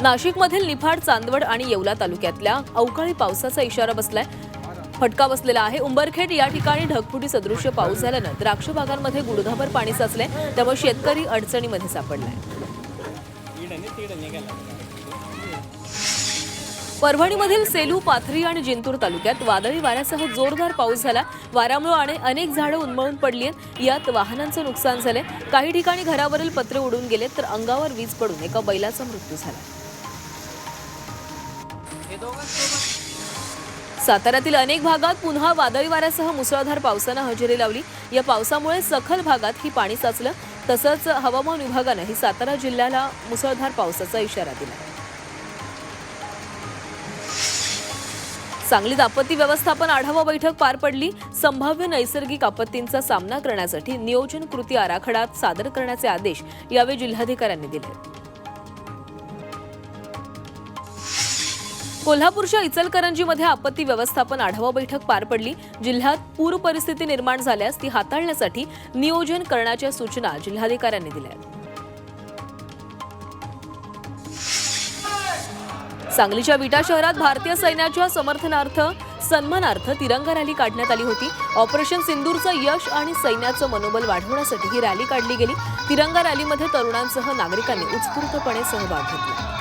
नाशिकमधील निफाड चांदवड आणि येवला तालुक्यातल्या अवकाळी पावसाचा इशारा बसलाय. फटका बसलेला आहे. उंबरखेड या ठिकाणी ढगफुटी सदृश्य पाऊस झाल्यानं द्राक्ष बागांमध्ये गुडघाभर पाणी साचलंय. त्यामुळे शेतकरी अडचणीमध्ये सापडलाय. परभणीमधील सेलू पाथरी आणि जिंतूर तालुक्यात वादळी वाऱ्यासह जोरदार पाऊस झाला. वाऱ्यामुळे अने- अनेक झाडं उन्मळून पडली आहेत. यात वाहनांचं नुकसान झालंय. काही ठिकाणी घरावरील पत्रे उडून गेले तर अंगावर वीज पडून एका बैलाचा मृत्यू झाला. साताऱ्यातील अनेक भागात पुन्हा वादळी वाऱ्यासह मुसळधार पावसानं हजेरी लावली. या पावसामुळे सखल भागात ही पाणी साचलं. तसंच हवामान विभागानं ही सातारा जिल्ह्याला मुसळधार पावसाचा इशारा दिला. सांगलीत आपत्ती व्यवस्थापन आढावा बैठक पार पडली. संभाव्य नैसर्गिक आपत्तींचा सामना करण्यासाठी नियोजन कृती आराखडा सादर करण्याचे आदेश यावेळी जिल्हाधिकाऱ्यांनी दिले. कोल्हापूरच्या इचलकरंजीमध्ये आपत्ती व्यवस्थापन आढावा बैठक पार पडली. जिल्ह्यात पूर परिस्थिती निर्माण झाल्यास ती हाताळण्यासाठी नियोजन करण्याच्या सूचना जिल्हाधिकाऱ्यांनी दिल्या आहेत. सांगलीच्या विटा शहरात भारतीय सैन्याच्या समर्थनार्थ सन्मानार्थ तिरंगा रॅली काढण्यात आली होती. ऑपरेशन सिंदूरचं यश आणि सैन्याचं मनोबल वाढवण्यासाठी ही रॅली काढली गेली. तिरंगा रॅलीमध्ये तरुणांसह नागरिकांनी उत्स्फूर्तपणे सहभाग घेतला.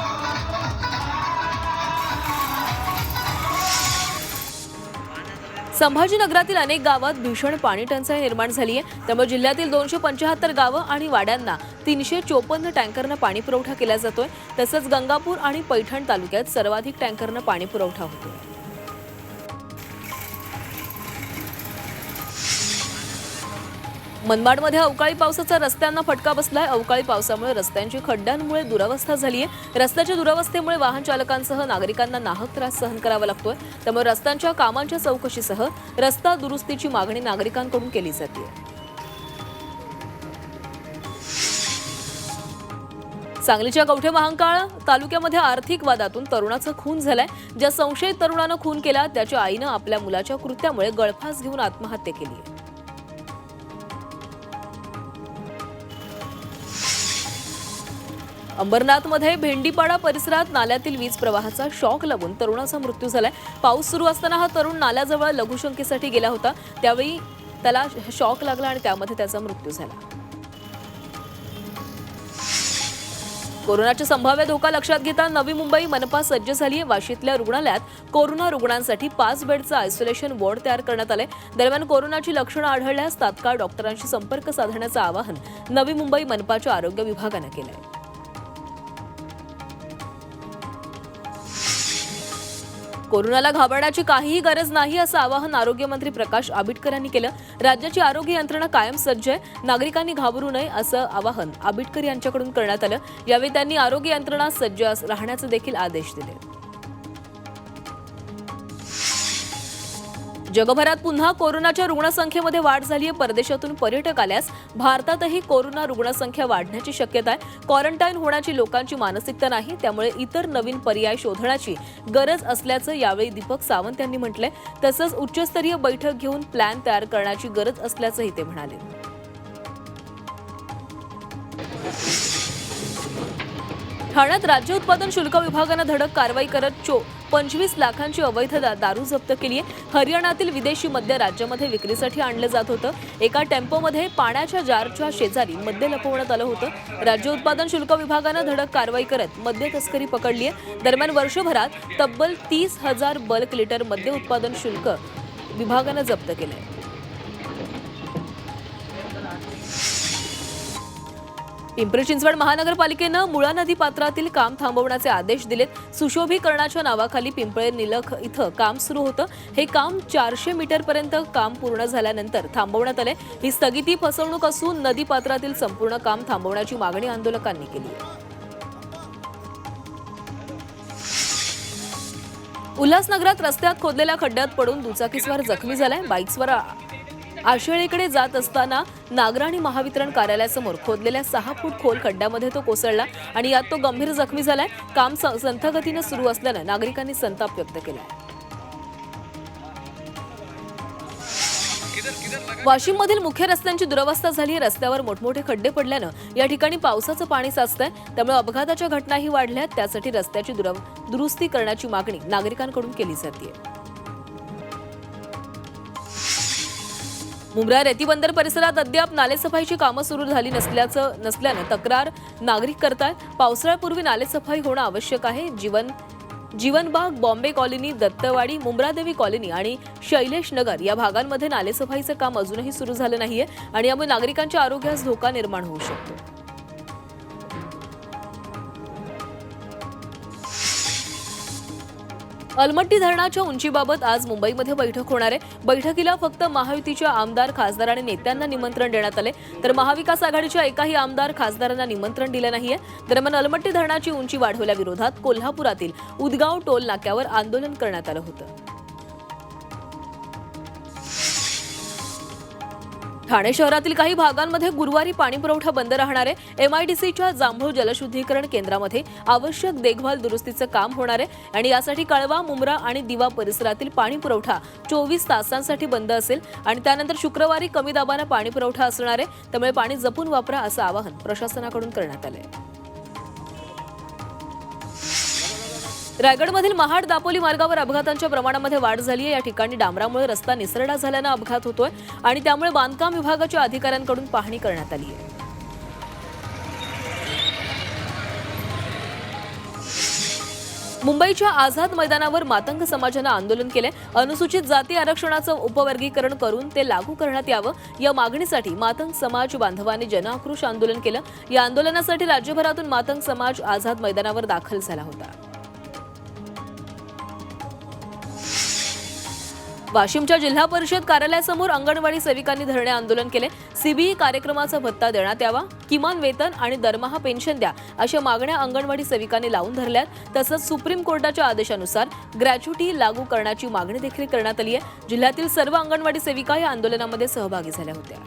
संभाजीनगरातील अनेक गावात भीषण पाणी टंचाई निर्माण झाली आहे. त्यामुळे जिल्ह्यातील दोनशे पंचाहत्तर गावं आणि वाड्यांना तीनशे चोपन्न टँकरनं पाणी पुरवठा केला जातोय. तसंच गंगापूर आणि पैठण तालुक्यात सर्वाधिक टँकरनं पाणी पुरवठा होतो मनमाडमध्ये अवकाळी पावसाचा रस्त्यांना फटका बसलाय. अवकाळी पावसामुळे रस्त्यांची खड्ड्यांमुळे दुरावस्था झाली आहे रस्त्याच्या दुरवस्थेमुळे वाहन चालकांसह नागरिकांना नाहक त्रास सहन करावा लागतोय. त्यामुळे रस्त्यांच्या कामांच्या चौकशीसह रस्ता दुरुस्तीची मागणी नागरिकांकडून केली जाते सांगलीच्या कवठे महांकाळ तालुक्यामध्ये आर्थिक वादातून तरुणाचा खून झालाय. ज्या संशयित तरुणानं खून केला त्याच्या आईनं आपल्या मुलाच्या कृत्यामुळे गळफास घेऊन आत्महत्या केली आहे अंबरनाथमध्ये भेंडीपाडा परिसरात नाल्यातील वीज प्रवाहाचा शॉक लागून तरुणाचा मृत्यू झालाय. पाऊस सुरू असताना हा तरुण नाल्याजवळ लघुशंकेसाठी गेला होता. त्यावेळी त्याला शॉक लागला आणि त्यामध्ये त्याचा मृत्यू झाला. कोरोनाचा संभाव्य धोका लक्षात घेता नवी मुंबई मनपा सज्ज झाली आहे. वाशीतल्या रुग्णालयात कोरोना रुग्णांसाठी पाच बेडचं आयसोलेशन वॉर्ड तयार करण्यात आलंय. दरम्यान कोरोनाची लक्षणं आढळल्यास तात्काळ डॉक्टरांशी संपर्क साधण्याचं आवाहन नवी मुंबई मनपाच्या आरोग्य विभागानं केलं आहे कोरोनाला घाबरण्याची काहीही गरज नाही असं आवाहन आरोग्यमंत्री प्रकाश आबिटकर यांनी केलं. राज्याची आरोग्य यंत्रणा कायम सज्ज आहे. नागरिकांनी घाबरू नये असं आवाहन आबिटकर यांच्याकडून करण्यात आलं. यावेळी त्यांनी आरोग्य यंत्रणा सज्ज अस- राहण्याचे देखील आदेश दिले. जगभरात पुन्हा कोरोनाच्या रुग्णसंख्येमध्ये वाढ झाली आहे. परदेशातून पर्यटक आल्यास भारतातही कोरोना रुग्णसंख्या वाढण्याची शक्यता आहे. क्वारंटाईन होण्याची लोकांची मानसिकता नाही त्यामुळे इतर नवीन पर्याय शोधण्याची गरज असल्याचं यावेळी दीपक सावंत यांनी म्हटलंय. तसंच उच्चस्तरीय बैठक घेऊन प्लॅन तयार करण्याची गरज असल्याचंही ते म्हणाले. ठाण्यात राज्य उत्पादन शुल्क विभागानं धडक कारवाई करत चो पंचवीस लाखांची अवैध दारू जप्त केली आहे. हरियाणातील विदेशी मद्य राज्यामध्ये विक्रीसाठी आणलं जात होतं. एका टेम्पोमध्ये पाण्याच्या जारच्या शेजारी मद्य लपवण्यात आलं होतं. राज्य उत्पादन शुल्क विभागानं धडक कारवाई करत मद्य तस्करी पकडली आहे. दरम्यान वर्षभरात तब्बल तीस हजार बल्क लिटर मद्य उत्पादन शुल्क विभागानं जप्त केलंय. पिंपरी चिंचवड महानगरपालिकेनं मुळा नदी पात्रातील काम थांबवण्याचे आदेश दिलेत. सुशोभीकरणाच्या नावाखाली पिंपळे निलख इथं काम सुरू होतं. हे काम चारशे मीटरपर्यंत काम पूर्ण झाल्यानंतर थांबवण्यात आले ही स्थगिती फसवणूक असून नदी पात्रातील संपूर्ण काम थांबवण्याची मागणी आंदोलकांनी केली आहे. उल्हासनगरात रस्त्यात खोदलेल्या खड्ड्यात पडून दुचाकीस्वार जखमी झालाय. बाईक्सवर आशिळेकडे जात असताना नागराणी महावितरण कार्यालयासमोर खोदलेल्या सहा फूट खोल खड्ड्यामध्ये तो कोसळला आणि यात तो गंभीर जखमी झालाय. काम संथगतीनं सुरू असल्यानं नागरिकांनी संताप व्यक्त केला वाशिममधील मुख्य रस्त्यांची दुरवस्था झाली. आहे रस्त्यावर मोठमोठे खड्डे पडल्यानं या ठिकाणी पावसाचं पाणी साचतंय. त्यामुळे अपघाताच्या घटनाही वाढल्या त्यासाठी रस्त्याची दुरुस्ती करण्याची मागणी नागरिकांकडून केली जाते मुंब्रा रेतीबंदर परिसरात अद्याप नालेसफाईची कामं सुरू झाली नसल्याचं नसल्यानं तक्रार नागरिक करतायत पावसाळ्यापूर्वी नालेसफाई होणं आवश्यक आहे. जीवन जीवनबाग बॉम्बे कॉलनी दत्तवाडी मुंब्रादेवी कॉलनी आणि शैलेश नगर या भागांमध्ये नालेसफाईचं काम अजूनही सुरू झालं नाहीये आणि यामुळे नागरिकांच्या आरोग्यास धोका निर्माण होऊ शकतो. अलमट्टी धरणाच्या उंचीबाबत आज मुंबईमध्ये बैठक होणार आहे. बैठकीला फक्त महायुतीच्या आमदार खासदार आणि नेत्यांना निमंत्रण देण्यात आले. तर महाविकास आघाडीच्या एकाही आमदार खासदारांना निमंत्रण दिलं नाहीये. दरम्यान अलमट्टी धरणाची उंची वाढवल्याविरोधात कोल्हापुरातील उदगाव टोल नाक्यावर आंदोलन करण्यात आलं होतं. ठाणे शहरातील काही भागांमध्ये गुरुवारी पाणी पुरवठा बंद राहणार आहे. एमआयडीसीच्या जांभूळ जलशुद्धीकरण केंद्रामध्ये आवश्यक देखभाल दुरुस्तीचं काम होणार आहे आणि यासाठी कळवा मुंब्रा आणि दिवा परिसरातील पाणी पुरवठा चोवीस तासांसाठी बंद असेल आणि त्यानंतर शुक्रवारी कमी दाबानं पाणी पुरवठा असणार आहे. त्यामुळे पाणी जपून वापरा असं आवाहन प्रशासनाकडून करण्यात आलं आहे रायगडमधील महाड दापोली मार्गावर अपघातांच्या प्रमाणामध्ये वाढ झाली आहे. या ठिकाणी डांबरामुळे रस्ता निसरडा झाल्यानं अपघात होतोय आणि त्यामुळे बांधकाम विभागाच्या अधिकाऱ्यांकडून पाहणी करण्यात आली आहे. मुंबईच्या आझाद मैदानावर मातंग समाजानं आंदोलन केले अनुसूचित जाती आरक्षणाचं उपवर्गीकरण करून ते लागू करण्यात यावं. या मागणीसाठी मातंग समाज बांधवांनी जनआक्रोश आंदोलन केलं. या आंदोलनासाठी राज्यभरातून मातंग समाज आझाद मैदानावर दाखल झाला होता. वाशिमच्या जिल्हा परिषद कार्यालयासमोर अंगणवाडी सेविकांनी धरणे आंदोलन केले. सीबीई कार्यक्रमाचा भत्ता देण्यात यावा किमान वेतन आणि दरमहा पेन्शन द्या अशा मागण्या अंगणवाडी सेविकांनी लावून धरल्यात. तसंच सुप्रीम कोर्टाच्या आदेशानुसार ग्रॅच्युटी लागू करण्याची मागणी देखील करण्यात आली आहे. जिल्ह्यातील सर्व अंगणवाडी सेविका या आंदोलनामध्ये सहभागी झाल्या होत्या.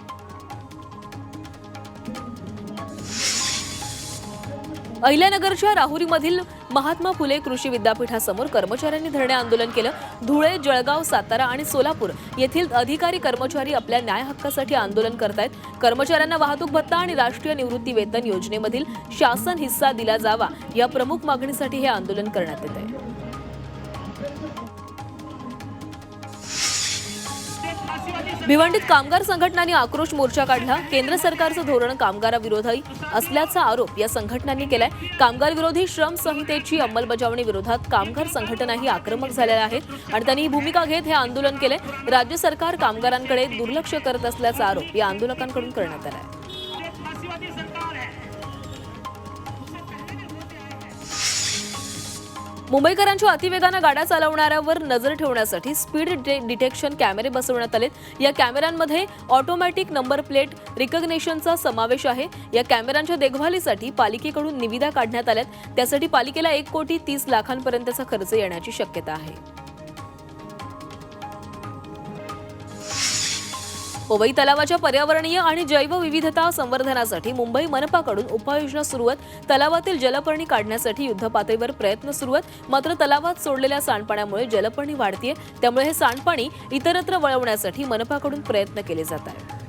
अहिल्यानगरच्या राहुरीमधील महात्मा फुले कृषी विद्यापीठासमोर कर्मचाऱ्यांनी धरणे आंदोलन केलं. धुळे जळगाव सातारा आणि सोलापूर येथील अधिकारी कर्मचारी आपल्या न्याय हक्कासाठी आंदोलन करतायत. कर्मचाऱ्यांना वाहतूक भत्ता आणि राष्ट्रीय निवृत्ती वेतन योजनेमधील शासन हिस्सा दिला जावा या प्रमुख मागणीसाठी हे आंदोलन करण्यात येत आहे. भिवंडीत कामगार संघटनांनी आक्रोश मोर्चा काढला. केंद्र सरकारचं धोरण कामगाराविरोधी असल्याचा आरोप या संघटनांनी केलाय. कामगार विरोधी श्रम संहितेची अंमलबजावणी विरोधात कामगार संघटनाही आक्रमक झालेल्या आहेत आणि त्यांनी ही भूमिका घेत हे आंदोलन केले राज्य सरकार कामगारांकडे दुर्लक्ष करत असल्याचा आरोप या आंदोलकांकडून करण्यात आला आहे मुंबईकरांच्या अतिवेगानं गाड्या चालवणाऱ्यावर नजर ठेवण्यासाठी स्पीड डिटेक्शन कॅमेरे बसवण्यात आलेत. या कॅमेऱ्यांमध्ये ऑटोमॅटिक नंबर प्लेट रिकग्नेशनचा समावेश आहे. या कॅमेऱ्यांच्या देखभालीसाठी पालिकेकडून निविदा काढण्यात आल्यात. त्यासाठी पालिकेला एक कोटी तीस लाखांपर्यंतचा खर्च येण्याची शक्यता आहे. पवई तलावाच्या पर्यावरणीय आणि जैवविविधता संवर्धनासाठी मुंबई मनपाकडून उपाययोजना सुरू आहेत. तलावातील जलपर्णी काढण्यासाठी युद्धपातळीवर प्रयत्न सुरू आहेत. मात्र तलावात सोडलेल्या सांडपाण्यामुळे जलपर्णी वाढतीये. त्यामुळे हे सांडपाणी इतरत्र वळवण्यासाठी मनपाकडून प्रयत्न केले जात आहेत.